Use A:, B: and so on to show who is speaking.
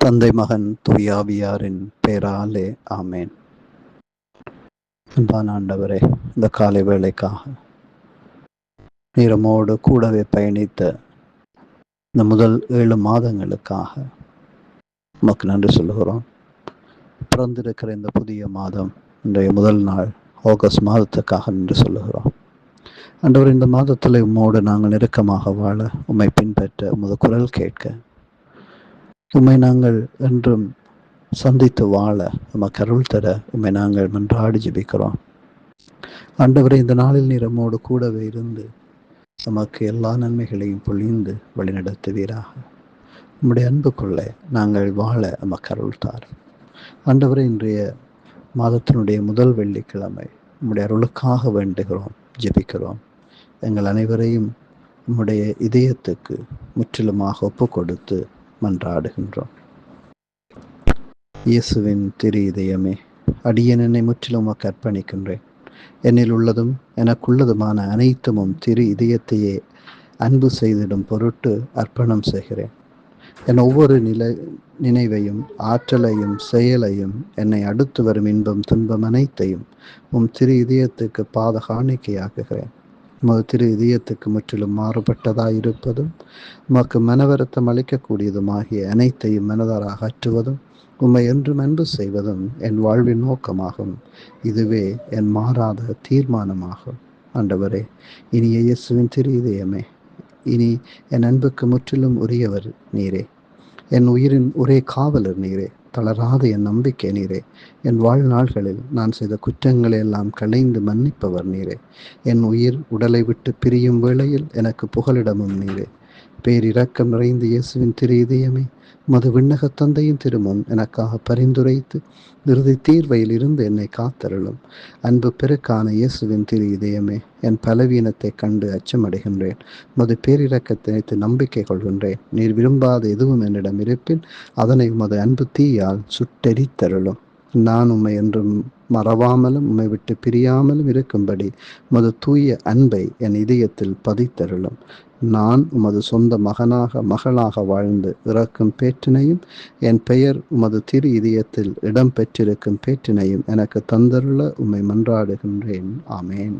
A: தந்தை மகன் துயாவியாரின் பேராலே ஆமேன். அன்பான ஆண்டவரே இந்த காலை வேலைக்காக நிறமோடு கூடவே பயணித்த இந்த முதல் ஏழு மாதங்களுக்காக உமக்கு நன்றி சொல்லுகிறோம். பிறந்திருக்கிற இந்த புதிய மாதம் இன்றைய முதல் நாள் ஆகஸ்ட் மாதத்துக்காக நன்றி சொல்லுகிறோம். அன்றவர் இந்த மாதத்தில் உம்மோடு நாங்கள் நெருக்கமாக வாழ உம்மை பின்பற்ற உமது குரல் கேட்க உம்மை நாங்கள் என்றும் சந்தித்து வாழ உமக்கு அருள் தர உண்மை நாங்கள் மன்றாடி ஜெபிக்கிறோம். ஆண்டவரை இந்த நாளில் நீர் நம்மோடு கூடவே இருந்து நமக்கு எல்லா நன்மைகளையும் பொழிந்து வழிநடத்துவீராக. உம்முடைய அன்புக்குள்ளே நாங்கள் வாழ நமக்கு அருள் தார். ஆண்டவரை இன்றைய மாதத்தினுடைய முதல் வெள்ளிக்கிழமை உம்முடைய அருளுக்காக வேண்டுகிறோம் ஜெபிக்கிறோம். எங்கள் அனைவரையும் உம்முடைய இதயத்துக்கு முற்றிலுமாக ஒப்பு கொடுத்து மன்றாடுகின்றோம். இயேசுவின் திரு இதயமே அடியன் என்னை முற்றிலும் அர்ப்பணிக்கின்றேன். என்னில் உள்ளதும் எனக்குள்ளதுமான அனைத்துமும் திரு இதயத்தையே அன்பு செய்திடும் பொருட்டு அர்ப்பணம் செய்கிறேன். என் ஒவ்வொரு நிலை நினைவையும் ஆற்றலையும் செயலையும் என்னை அடுத்து வரும் இன்பம் துன்பம் அனைத்தையும் உம் திரு இதயத்துக்கு பாத காணிக்கையாக்குகிறேன் உமது திரு இதயத்துக்கு முற்றிலும் மாறுபட்டதாய் இருப்பதும் உமக்கு மனவருத்தம் அளிக்கக்கூடியதுமாகிய அனைத்தையும் மனதார அகற்றுவதும் உம்மை என்றும் அன்பு செய்வதும் என் வாழ்வின் நோக்கமாகும். இதுவே என் மாறாத தீர்மானமாகும். ஆண்டவரே இனிய இயேசுவின் திரு இதயமே இனி என் அன்புக்கு முற்றிலும் உரியவர் நீரே. என் உயிரின் ஒரே காவலர் நீரே தளராத என் நம்பிக்கை நீரே. என் வாழ்நாள்களில் நான் செய்த குற்றங்களை எல்லாம் களைந்து மன்னிப்பவர் நீரே. என் உயிர் உடலை விட்டு பிரியும் வேளையில் எனக்கு புகலிடமும் நீரே. பேரிரக்கம் நிறைந்த இயேசுவின் திரு இதயமே மது விண்ணக தந்தையின் திருமுன் எனக்காக பரிந்துரைத்து இறுதி தீர்வையில் இருந்து என்னை காத்தருளும். அன்பு பெருக்கான இயேசுவின் திரு இதயமே என் பலவீனத்தை கண்டு அச்சமடைகின்றேன். மது பேரிரக்கத்தினைத்து நம்பிக்கை கொள்கின்றேன். நீர் விரும்பாத எதுவும் என்னிடம் இருப்பின் அதனை உமது அன்பு தீயால் சுட்டெரித்தருளும். நான் உம்மை என்றும் மறவாமலும் உம்மை விட்டு பிரியாமலும் இருக்கும்படி மது தூய அன்பை என் இதயத்தில் பதித்தருளும். நான் உமது சொந்த மகனாக மகளாக வாழ்ந்து இறக்கும் பேற்றினையும் என் பெயர் உமது திரு இதயத்தில் இடம் பெற்றிருக்கும் பேற்றினையும் எனக்கு தந்தருள உம்மை மன்றாடுகின்றேன். ஆமேன்.